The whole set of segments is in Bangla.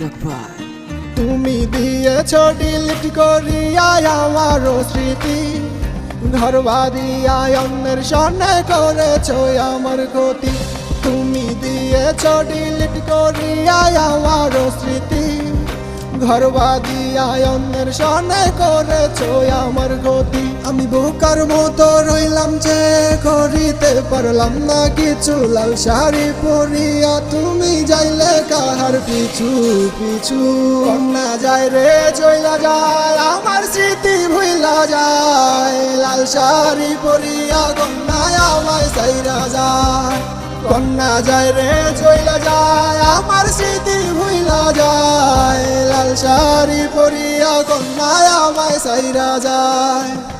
ভাই। তুমি দিয়েছ ডিলিট করিয়া আমারও স্মৃতি। ঘর বাড়িয়া অন্যের সন্নে করেছ আমার ক্ষতি। তুমি দিয়েছ ডিলিট করিয়া আমারও স্মৃতি। ঘর বাদিয়া অন্যের সনে করেছ আমার গতি আমি বোকার মতো রইলাম যে করিতে পারলাম না কিছু। লাল শাড়ি পরিয়া তুমি কাহার পিছু পিছু কন্যা যায় রে, চইলা যায়। আমার স্মৃতি ভুইলা যায়। লাল শাড়ি পরিয়া কন্যায় আমায় সাইরা যায়। কন্যা যায় রে, চইলা যায়। আমার স্মৃতি ভুইলা যায়। লাল শাড়ি পরিয়া কন্যায় আমায় সাইরা যায়।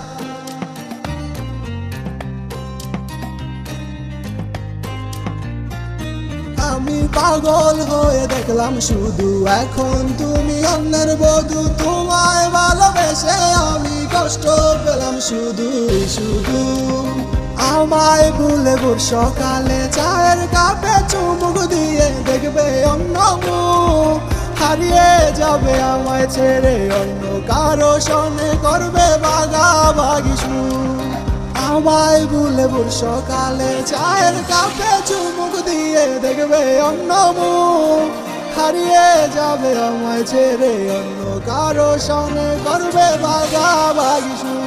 পাগল হয়ে দেখলাম শুধু এখন তুমি অন্যের বধু। তোমায় ভালোবেসে আমি কষ্ট পেলাম শুধু শুধু। আমায় ভুলে ভোর সকালে চায়ের কাপে চুমুক দিয়ে দেখবে অন্য হারিয়ে যাবে আমায় ছেড়ে অন্য কারও সনে করবে বাগাবাগি সুর আমায় ভুলে ভোর সকালে চায়ের কাপে চুমুক দিয়ে দেখবে অন্য মুখ। হারিয়ে যাবে আমায় ছেড়ে অন্য কারও সনে করবে বাগাবাগি সুর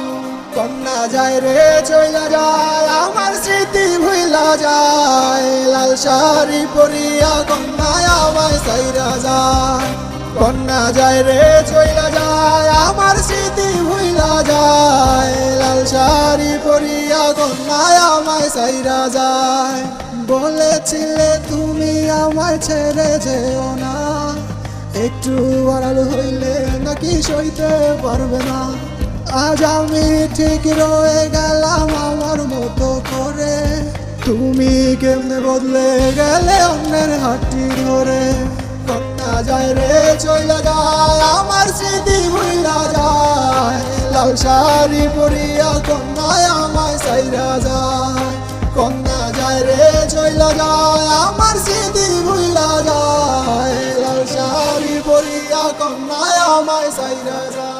কন্যা যায় রে, চইলা যায়, আমার স্মৃতি ভুইলা যায়। লাল শাড়ি পরিয়া কন্যায় আমায় সাইরা যায়। কন্যা যায় রে, চইলা যায়, আমার স্মৃতি শাড়ি পরিয়া কন্যায় আমায় সাইরা যায়। বলেছিলে তুমি আমায় ছেড়ে যেও না। একটু আড়াল হইলে নাকি সইতে পারবে না। আজ আমি ঠিক রয়ে গেলাম আমার মতো করে। তুমি কেমনে বদলে গেলে অন্যের হাতটি ধরে? কন্যা যায় রে, চইলা যায়, আমার স্মৃতি ভুইলা যায়। লাল শাড়ি পরিয়া কন্যায় আমায় সাইরা যায়, কন্যা যায় রে চইলা যায়, আমার স্মৃতি ভুইলা যায়। লাল শাড়ি পরিয়া কন্যায় আমায় সাইরা যায়।